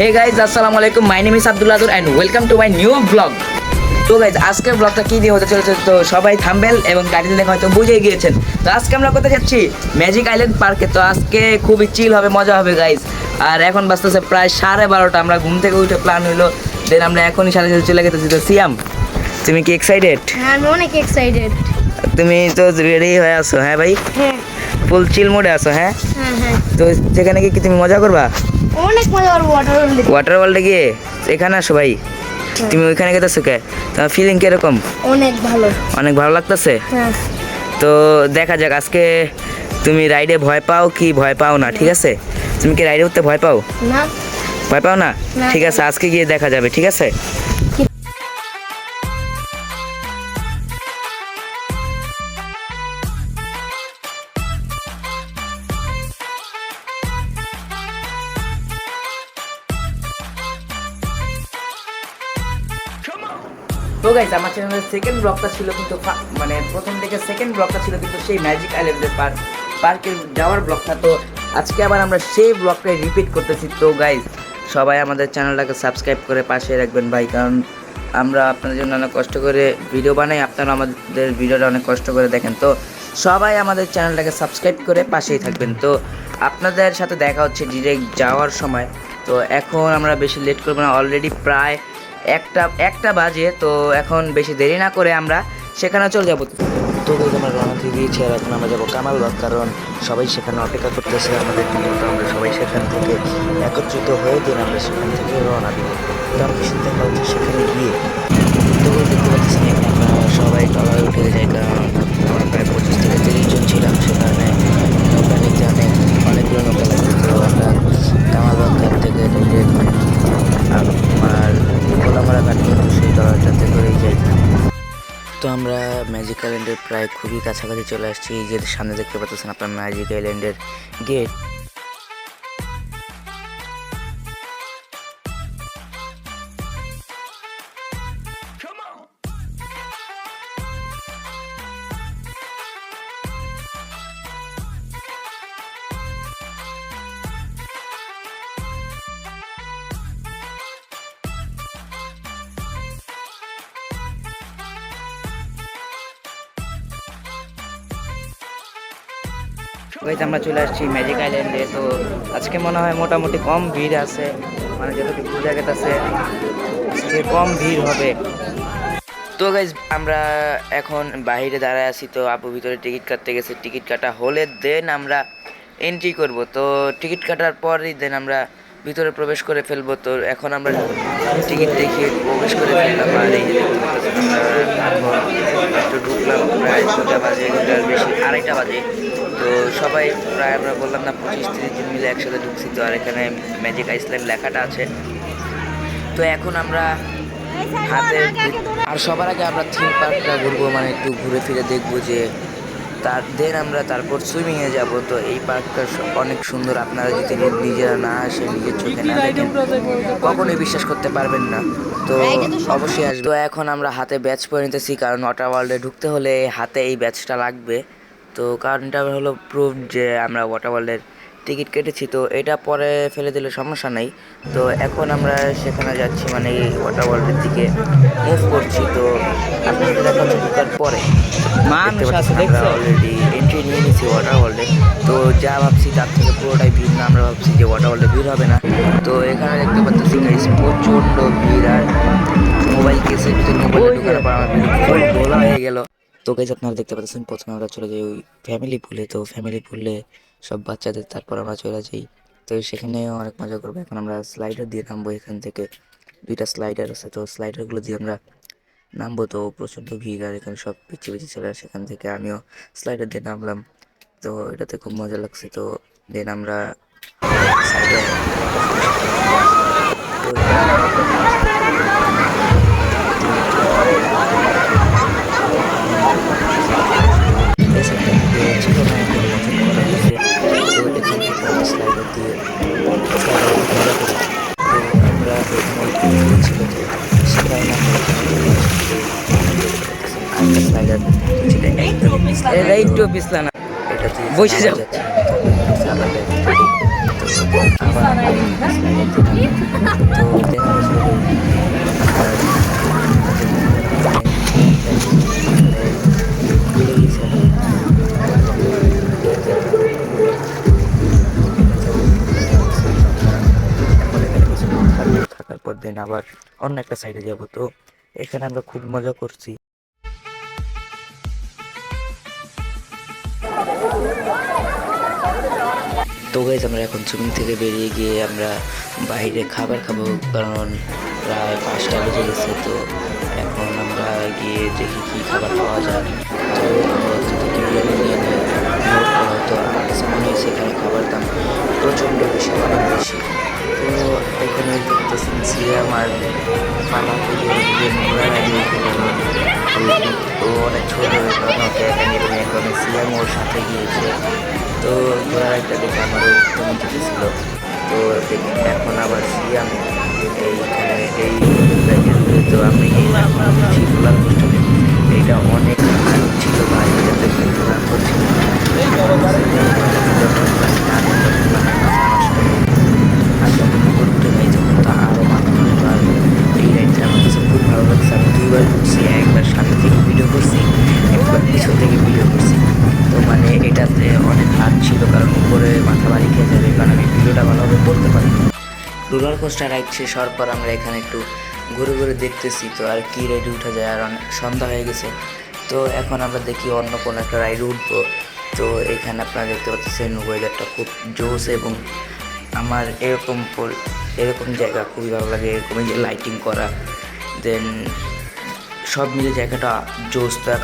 হে guys আসসালামু আলাইকুম। My name is Abdul Adur and welcome to my new blog তো guys আজকের ব্লগটা কী দিয়ে হতে চলেছে? তো সবাই থাম্বেল এবং গাড়িতে দেখে হয়তো বুঝে গিয়েছেন। তো আজকে আমরা কোথায় যাচ্ছি? ম্যাজিক আইল্যান্ড পার্কে তো আজকে খুবই চিল হবে মজা হবে গাইজ আর এখন বাজতেছে প্রায় সাড়ে বারোটা। আমরা ঘুম থেকে উঠে প্ল্যান হইল দেন আমরা এখনই সাথে সাথে চলে গেতেছি। তো সিয়াম তুমি কি এক্সাইটেড হ্যাঁ আমি অনেক এক্সাইটেড তুমি তো রেডি হয়ে আছো হ্যাঁ ভাই? হ্যাঁ ফুল চিল মোডে আসো হ্যাঁ? হ্যাঁ হ্যাঁ। তো সেখানে কি কি তুমি মজা করবা? অনেক মজা করব ওয়াটার রোল ওয়াটার ওয়ার্ল্ডে গিয়ে এখানে আসো ভাই। তুমি ওইখানে গেতেছো কে? তোমার ফিলিং কীরকম? অনেক ভালো। অনেক ভালো লাগতেছে? হ্যাঁ। তো দেখা যাক আজকে তুমি রাইডে ভয় পাও কি ভয় পাও না ঠিক আছে? তুমি কি রাইডে উঠতে ভয় পাও? না। ভয় পাও না। ঠিক আছে আজকে গিয়ে দেখা যাবে ঠিক আছে? তো গাইজ আমার চ্যানেলের সেকেন্ড ব্লগটা ছিল কিন্তু মানে প্রথম থেকে সেকেন্ড ব্লগটা ছিল কিন্তু সেই ম্যাজিক আইল্যান্ডের পার্ক পার্কে যাওয়ার ব্লগটা তো আজকে আবার আমরা সেই ব্লগটাই রিপিট করতেছি। তো গাইজ সবাই আমাদের চ্যানেলটাকে সাবস্ক্রাইব করে পাশে রাখবেন ভাই, কারণ আমরা আপনাদের জন্য অনেক কষ্ট করে ভিডিও বানাই, আপনারা আমাদের ভিডিওটা অনেক কষ্ট করে দেখেন। তো সবাই আমাদের চ্যানেলটাকে সাবস্ক্রাইব করে পাশেই থাকবেন। তো আপনাদের সাথে দেখা হচ্ছে ডিরেক্ট যাওয়ার সময়। তো এখন আমরা বেশি লেট করব না অলরেডি প্রায় একটা একটা বাজে তো এখন বেশি দেরি না করে আমরা সেখানে চলে যাব। তো guys, আমরা রওনা দিয়ে দিয়েছি আর এখন আমরা যাব কামালবাগ কারণ সবাই সেখানে অপেক্ষা করতেছে আমাদের তো আমরা সবাই সেখান থেকে একত্রিত হয়ে দিন আমরা সেখান থেকে রওনা দিব। তো কিছু দেখা হচ্ছে সেখানে গিয়ে। তো দেখতে এখানে আমরা সবাই টলায় উঠে যাই কারণ আমরা প্রায় পঁচিশ থেকে তিরিশ জন ছিলাম সেখানে। নৌকা নিতে অনেক অনেকগুলো নৌকা লাগবে তো আমরা কামালবাগ থেকে সেই দরজাতে করেই যাই তো আমরা ম্যাজিক আইল্যান্ডের প্রায় খুবই কাছাকাছি চলে আসছি। যে সামনে দেখতে পাচ্ছেন আপনার ম্যাজিক আইল্যান্ডের গেট গাইজ, আমরা চলে আসছি ম্যাজিক আইল্যান্ডে তো আজকে মনে হয় মোটামুটি কম ভিড় আছে। মানে যতটুকু বোঝা গেছে আজকে কম ভিড় হবে। তো গাইজ, আমরা এখন বাইরে দাঁড়ায় আছি। তো আপু ভিতরে টিকিট কাটতে গেছে। টিকিট কাটা হলে দেন আমরা এন্ট্রি করব। তো টিকিট কাটার পরই দেন আমরা ভিতরে প্রবেশ করে ফেলব। তো এখন আমরা টিকিট দেখিয়ে প্রবেশ করে ফেললাম। আর এই ঢুকলাম। প্রায় দুটা বাজে। আড়াইটা বাজে। তো সবাই প্রায় আমরা বললাম না পঁচিশ তিরিশ জন মিলে একসাথে ঢুকছি। তো আর এখানে ম্যাজিক আইসল্যান্ড লেখাটা আছে। তো এখন আমরা হাতে আর সবার আগে আমরা থিম পার্কটা ঘুরবো মানে একটু ঘুরে ফিরে দেখব যে তার দেন আমরা তারপর সুইমিংয়ে যাব। তো এই পার্কটা অনেক সুন্দর। আপনারা যদি নিজেরা না আসে নিজের চোখে না দেখেন কখনোই বিশ্বাস করতে পারবেন না। তো অবশ্যই আসবে। তো এখন আমরা হাতে ব্যাচ পরে নিতেছি কারণ ওয়াটার ওয়ার্ল্ডে ঢুকতে হলে হাতে এই ব্যাচটা লাগবে। তো কারণটা হলো প্রুফ যে আমরা ওয়াটার ওয়ার্ল্ডের টিকিট কেটেছি। তো এটা পরে ফেলে দিলে সমস্যা নেই। তো এখন আমরা সেখানে যাচ্ছি মানে ওয়াটার ওয়ার্ল্ডের দিকে মুভ করছি। তো আপনাদের হচ্ছে পরে অলরেডি এন্ট্রি নিয়ে নিয়েছি ওয়াটার ওয়ার্ল্ডে তো যা ভাবছি তার থেকে পুরোটাই ভিড় না আমরা ভাবছি যে ওয়াটার ওয়ার্ল্ডে ভিড় হবে না। তো এখানে দেখতে পাচ্ছি প্রচণ্ড ভিড় আর মোবাইল কেসের ভিতরে মোবাইল ঢোকার পর আমার ফুল গোলা হয়ে গেল। তো গাইজ আপনারা দেখতে পাচ্ছেন, প্রথমে আমরা চলে যাই ওই ফ্যামিলি পুলে তো ফ্যামিলি পুলে সব বাচ্চাদের, তারপর আমরা চলে যাই। তো সেখানে অনেক মজা করব। এখন আমরা স্লাইডার দিয়ে নামবো এখান থেকে। দুইটা স্লাইডার আছে, তো স্লাইডারগুলো দিয়ে আমরা নামবো। তো প্রচণ্ড ভিড়, আর এখানে সব পিছিয়ে পিছিয়ে চলে আসে এখান থেকে আমিও স্লাইডার দিয়ে নামলাম। তো এটাতে খুব মজা লাগছে। তো দেন আমরা একটু পিছলা না এটা বসে যাও। যাচ্ছে আবার স্লাইডের দিকে তো দেখা গেছে ভুলে গেছি এখন এখানে কিছুক্ষণ থাকব। থাকার পর দিন আবার অন্য একটা সাইডে যাব তো এখানে আমরা খুব মজা করছি তো গাইজ আমরা এখন সুইমিং থেকে বেরিয়ে গিয়ে আমরা বাইরে খাবার খাব, কারণ প্রায় পাঁচটা বেজে গেছে, তো এখন আমরা গিয়ে দেখি কী খাবার পাওয়া যায়। তো আমরা বিরিয়ানি নিয়ে হয়েছে এখানে খাবার দাম প্রচণ্ড বেশি, অনেক বেশি। তো এখানে দেখতেছেন আর পালা থেকে অনেক ছোটো কারণ ওকে সিয়াম ওর সাথে গিয়েছে তো ঘোড়ার একটা দেখে আমারও কমে ছিল তো এখন আবার সিয়াম এইখানে এই তো আমি কোস্টারে এইটা রোলার কোস্টার রাইড শেষ হওয়ার পর আমরা এখানে একটু ঘুরে ঘুরে দেখতেছি, তো আর কি রাইডে উঠা যায়, আর অনেক সন্ধ্যা হয়ে গেছে। তো এখন আমরা দেখি অন্য কোনো একটা রাইডে উঠবো। তো এখানে আপনারা দেখতে পাচ্ছেন ওয়েদারটা খুব জোস এবং আমার এরকম এরকম জায়গা খুবই ভালো লাগে এরকম এই যে লাইটিং করা দেন সব মিলে জায়গাটা জোস তো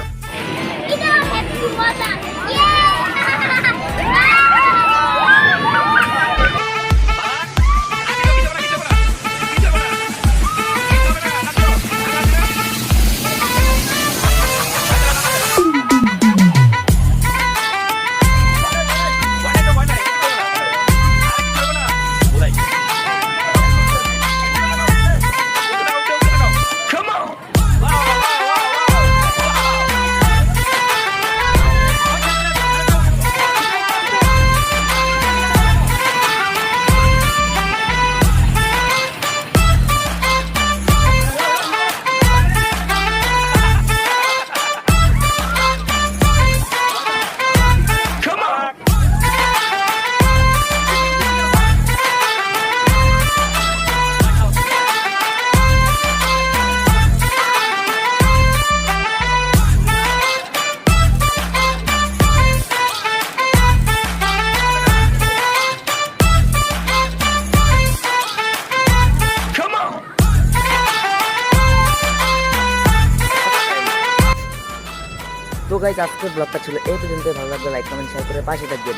গাইজ আজকের ব্লগটা ছিল এই পর্যন্ত ভালো লাগলে লাইক কমেন্ট শেয়ার করে পাশে থাকবেন।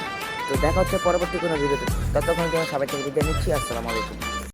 তো দেখা হচ্ছে পরবর্তী কোনো ভিডিওতে ততক্ষণ জন্য সবাই থেকে বিদায় নিচ্ছি। আসসালামু আলাইকুম।